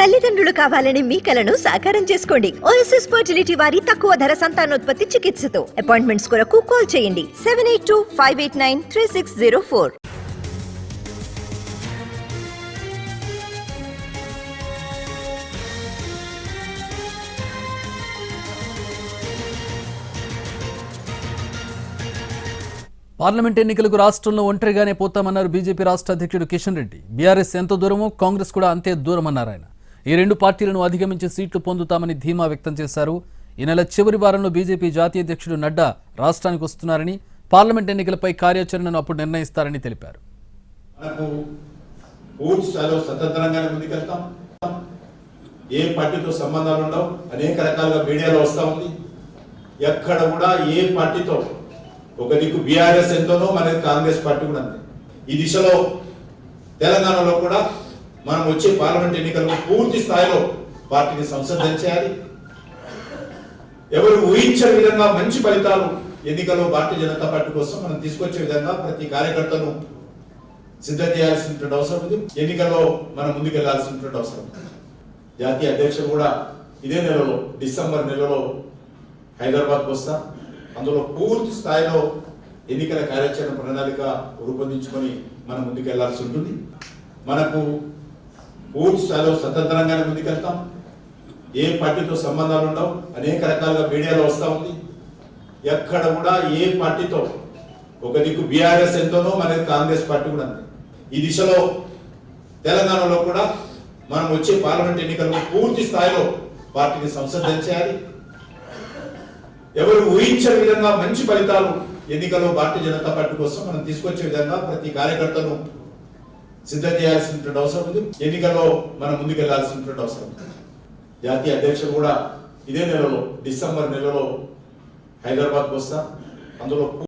తల్లిదండ్రులు కావాలని మీ కలను సాకారం చేసుకోండి. ఓఎస్ఎస్ ఫర్టిలిటీ వారి తక్కువ ధర సంతానోత్పత్తి చికిత్సతో. అపాయింట్మెంట్స్ కొరకు కాల్ చేయండి. Seven eight two five eight nine three six zero four parliament ఎన్నికలకు రాష్ట్రంలో ఒంటరిగానే పోతామన్నారు బీజేపీ రాష్ట్ర అధ్యక్షుడు కిషన్ రెడ్డి. బీఆర్ఎస్ ఎంత దూరమో కాంగ్రెస్ కూడా అంతే దూరమన్నారు ఆయన ఈ రెండు పార్టీలను అధిగమించి సీట్లు పొందుతామని ధీమా వ్యక్తం చేశారు. ఈ నెల చివరి వారంలో బీజేపీ జాతీయ అధ్యక్షుడు నడ్డా రాష్ట్రానికి వస్తున్నారని పార్లమెంట్ ఎన్నికలపై కార్యాచరణను అప్పుడు నిర్ణయిస్తారని తెలిపారు. ఏ పార్టీతో సంబంధాలు ఉండవు. అనేక రకాలుగా మీడియాలో వస్తూ ఉంది. ఎక్కడ కూడా ఏ పార్టీతో ఒక దిక్కు బీఆర్ఎస్ ఎంతోనో మనకి కాంగ్రెస్ పార్టీ కూడా అంతే. ఈ దిశలో తెలంగాణలో కూడా మనం వచ్చే పార్లమెంట్ ఎన్నికల్లో పూర్తి స్థాయిలో పార్టీని సంసిద్ధం చేయాలి. ఎవరు ఊహించని విధంగా మంచి ఫలితాలు ఎన్నికల్లో భారతీయ జనతా పార్టీ కోసం మనం తీసుకొచ్చే విధంగా ప్రతి కార్యకర్తను సిద్ధం చేయాల్సినటువంటి అవసరం ఉంది. ఎన్నికల్లో మనం ముందుకెళ్ళాల్సినటువంటి అవసరం జాతీయ అధ్యక్షులు కూడా ఇదే నెలలో డిసెంబర్ నెలలో హైదరాబాద్కు వస్తా. అందులో పూర్తి స్థాయిలో ఎన్నికల కార్యాచరణ ప్రణాళిక రూపొందించుకొని మనం ముందుకెళ్ళాల్సి ఉంటుంది. మనకు పూర్తి స్థాయిలో స్వతంత్రంగానే ముందుకెళ్తాం. ఏ పార్టీతో సంబంధాలు ఉండవు. అనేక రకాలుగా మీడియాలో వస్తూ ఉంది. ఎక్కడ కూడా ఏ పార్టీతో ఒక దిక్కు బీఆర్ఎస్ ఎంతోనో మనకి కాంగ్రెస్ పార్టీ కూడా ఈ దిశలో తెలంగాణలో కూడా మనం వచ్చే పార్లమెంట్ ఎన్నికల్లో పూర్తి స్థాయిలో పార్టీని సంసిద్ధం చేయాలి. ఎవరు ఊహించే విధంగా మంచి ఫలితాలు ఎన్నికల్లో భారతీయ జనతా పార్టీ కోసం మనం తీసుకొచ్చే విధంగా ప్రతి కార్యకర్తను సిద్ధం చేయాల్సినటువంటి అవసరం ఉంది. ఎన్నికల్లో మనం ముందుకెళ్ళాల్సినటువంటి అవసరం ఉంది. జాతీయ అధ్యక్షుడు కూడా ఇదే నెలలో డిసెంబర్ నెలలో హైదరాబాద్కు వస్తా. అందులో